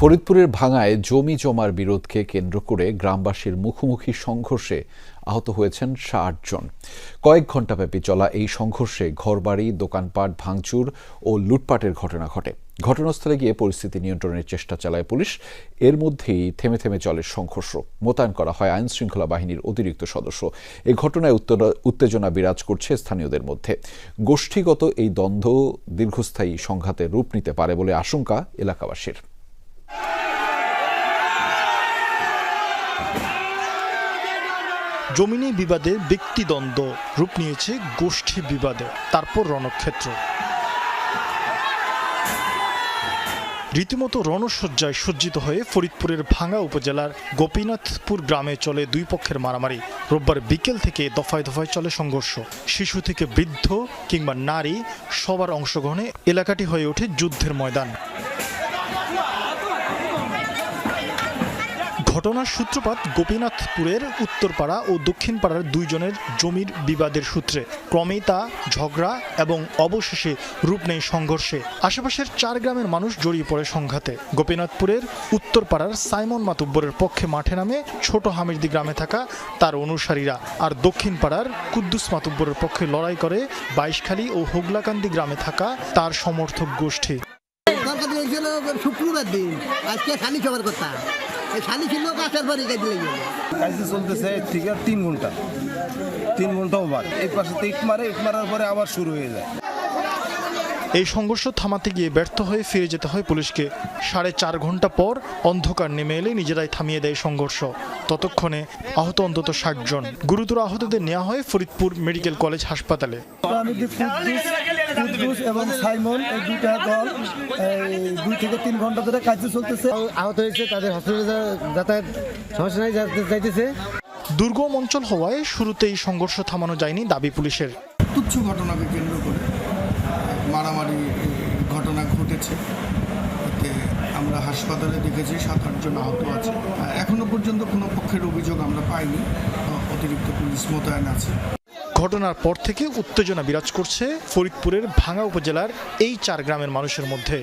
ফরিদপুরের ভাঙায় জমি জমার বিরোধকে কেন্দ্র করে গ্রামবাসীর মুখোমুখি সংঘর্ষে আহত হয়েছেন ষাট জন কয়েক ঘণ্টাব্যাপী চলা এই সংঘর্ষে ঘরবাড়ি, দোকানপাট, ভাঙচুর ও লুটপাটের ঘটনা ঘটে। ঘটনাস্থলে গিয়ে পরিস্থিতি নিয়ন্ত্রণের চেষ্টা চালায় পুলিশ। এর মধ্যেই থেমে থেমে চলে সংঘর্ষ। মোতায়েন করা হয় আইন শৃঙ্খলা বাহিনীর অতিরিক্ত সদস্য। এ ঘটনায় উত্তেজনা বিরাজ করছে স্থানীয়দের মধ্যে। গোষ্ঠীগত এই দ্বন্দ্ব দীর্ঘস্থায়ী সংঘাতের রূপ নিতে পারে বলে আশঙ্কা এলাকাবাসীর। জমিনি বিবাদে ব্যক্তিদ্বন্দ্ব রূপ নিয়েছে গোষ্ঠী বিবাদে, তারপর রণক্ষেত্র। রীতিমতো রণসজ্জায় সজ্জিত হয়ে ফরিদপুরের ভাঙ্গা উপজেলার গোপীনাথপুর গ্রামে চলে দুই পক্ষের মারামারি। রোববার বিকেল থেকে দফায় দফায় চলে সংঘর্ষ। শিশু থেকে বৃদ্ধ কিংবা নারী সবার অংশগ্রহণে এলাকাটি হয়ে ওঠে যুদ্ধের ময়দান। ঘটনার সূত্রপাত গোপীনাথপুরের উত্তরপাড়া ও দক্ষিণপাড়ার দুইজনের জমির বিবাদের সূত্রে। ক্রমেই তা ঝগড়া এবং অবশেষে রূপ নেয় সংঘর্ষে। আশেপাশের চার গ্রামের মানুষ জড়িয়ে পড়ে সংঘাতে। গোপীনাথপুরের উত্তরপাড়ার সাইমন মাতুব্বরের পক্ষে মাঠে নামে ছোট হামিরদি গ্রামে থাকা তার অনুসারীরা আর দক্ষিণপাড়ার কুদ্দুস মাতুব্বরের পক্ষে লড়াই করে বাইশখালী ও হোগলাকান্দি গ্রামে থাকা তার সমর্থক গোষ্ঠী। শুক্রবার দিন। আজকে সবার কথা। এই পরে লেগে কাজে চলতেছে ঠিক আছে তিন ঘণ্টা। তিন ঘণ্টা ওভার এই পাশে তো ইট মারে ইট মারার পরে আবার শুরু হয়ে যায়। এই সংঘর্ষ থামাতে গিয়ে ব্যর্থ হয়ে ফিরে যেতে হয় পুলিশকে। সাড়ে চার ঘণ্টা পর অন্ধকার নেমে এলে নিজেরাই থামিয়ে দেয় সংঘর্ষ। ততক্ষণে আহত অন্তত ষাট জন। গুরুতর আহতদের নেওয়া হয় ফরিদপুর মেডিকেল কলেজ হাসপাতালে। কুদ্দুস এবং সাইমন এই দুইটা দল এই দুই থেকে তিন ঘণ্টা ধরে কাজ চলতেছে। আহত হয়েছে তাদের হসপিটালে যাতায়াত সমস্যা নাই যাইতেছে। দুর্গম অঞ্চল হওয়ায় শুরুতেই সংঘর্ষ থামানো যায়নি দাবি পুলিশের। তুচ্ছ ঘটনাকে কেন্দ্র করে মারামারি ঘটনা ঘটেছে। আমরা হাসপাতালে দেখেছি সাত আটজন আহত আছে। এখনও পর্যন্ত কোনো পক্ষের অভিযোগ আমরা পাইনি। অতিরিক্ত পুলিশ মোতায়েন আছে। ঘটনার পর থেকে উত্তেজনা বিরাজ করছে ফরিদপুরের ভাঙ্গা উপজেলার এই চার গ্রামের মানুষের মধ্যে।